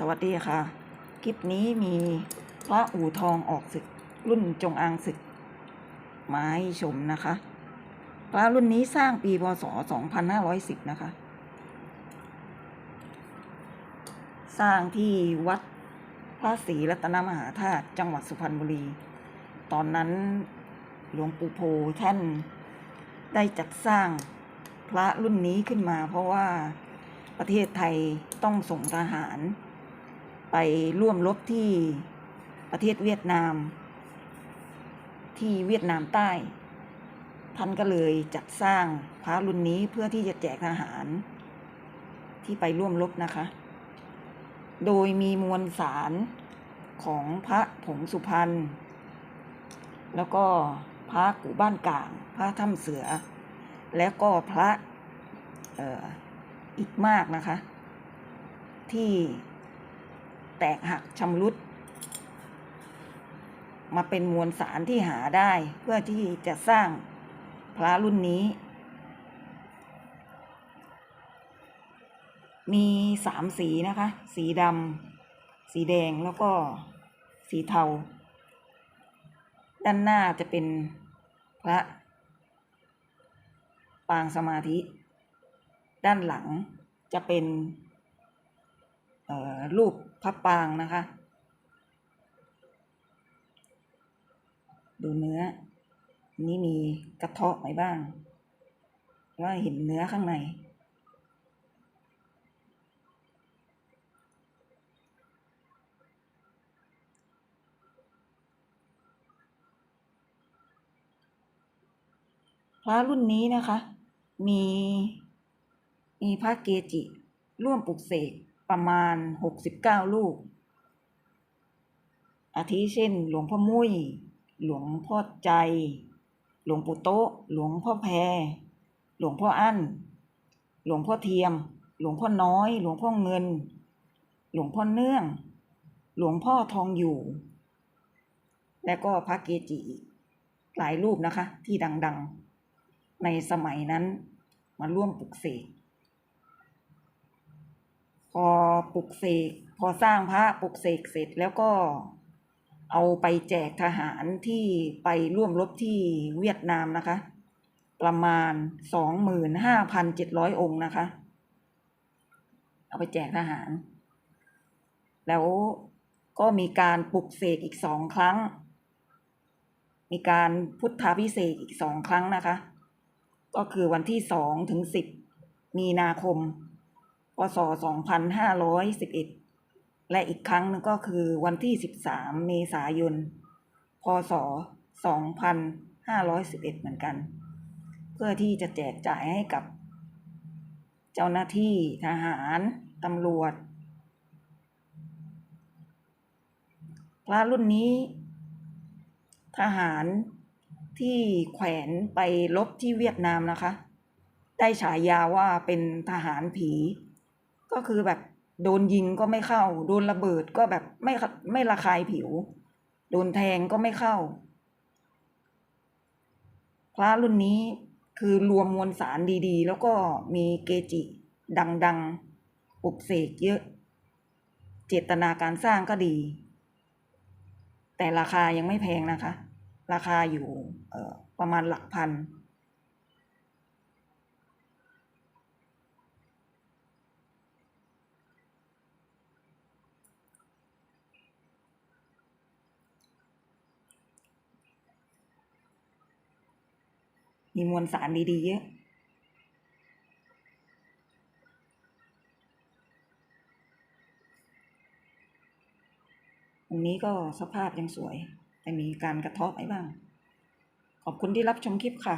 สวัสดีค่ะ คลิปนี้มีพระอู่ทองออกศึกรุ่นจงอางศึกมาให้ชมนะคะ พระรุ่นนี้สร้างปีพศ 2510 นะคะ สร้างที่วัดพระศรีรัตนมหาธาตุจังหวัดสุพรรณบุรี ตอนนั้นหลวงปู่โพท่านได้จัดสร้างพระรุ่นนี้ขึ้นมาเพราะว่าประเทศไทยต้องส่งทหาร ไปร่วมรบที่ประเทศเวียดนาม ที่เวียดนามใต้ ท่านก็เลยจัดสร้างพระรุ่นนี้เพื่อที่จะแจกทหาร ที่ไปร่วมรบนะคะ โดยมีมวลสารของพระผงสุพรรณแล้วก็พระกู่บ้านกลาง พระถ้ำเสือ แล้วก็พระอออีกมากนะคะ ที่ แตกหักชำรุด มาเป็นมวลสารที่หาได้เพื่อที่จะสร้างพระรุ่นนี้ มีสามสีนะคะ สีดำสีแดงแล้วก็สีเทา ด้านหน้าจะเป็นพระ ปางสมาธิ ด้านหลังจะเป็นรูป พระปางนะคะ ดูเนื้อ นี่มีกระเทาะไหมบ้าง ว่าเห็นเนื้อข้างใน พระรุ่นนี้นะคะ มี มีพระเกจิ ร่วมปลุกเสก ประมาณหกสิบเก้าลูก อาทิเช่น หลวงพ่อมุ้ย หลวงพ่อใจ หลวงปู่โต๊ะ หลวงพ่อแพร หลวงพ่ออั้น หลวงพ่อเทียม หลวงพ่อน้อย หลวงพ่อเงิน หลวงพ่อเนื่อง หลวงพ่อทองอยู่ และก็พระเกจิอีกหลายรูปนะคะที่ดังๆ ในสมัยนั้นมาร่วมปลุกเสก อปลุกเสกพอสร้างพระปลุกเสกเสร็จแล้วก็เอาไปแจกทหารที่ไปร่วมรบที่เวียดนามนะคะ ประมาณสองหมื่นห้าพันเจ็ดร้อยองค์นะคะ เอาไปแจกทหาร แล้วก็มีการปลุกเสกอีกสองครั้ง มีการพุทธาพิเศษอีกสองครั้งนะคะ ก็คือวันที่สองถึงสิบมีนาคม พศสองพันห้าร้อยสิบเอ็ดและอีกครั้งหนึงก็คือวันที่สิบสามเมษายน พศสองพันห้าร้อยสิบเอ็ดเหมือนกัน เพื่อที่จะแจกจ่ายให้กับ เจ้าหน้าที่ทหารตำรวจ พระรุ่นนี้ ทหารที่แขวนไปลบที่เวียดนามนะคะ ได้ฉายาว่าเป็นทหารผี ก็คือแบบโดนยิงก็ไม่เข้า โดนระเบิดก็แบบไม่ไม่ระคายผิว โดนแทงก็ไม่เข้า พระรุ่นนี้คือรวมมวลสารดีๆ แล้วก็มีเกจิ ดังๆปุกเสกเยอะ เจตนาการสร้างก็ดี แต่ราคายังไม่แพงนะคะ ราคาอยู่ประมาณหลักพัน มีมวลสารดีๆเยอะตรงนี้ก็สภาพยังสวย แต่มีการกระเทาะไปบ้าง ขอบคุณที่รับชมคลิปค่ะ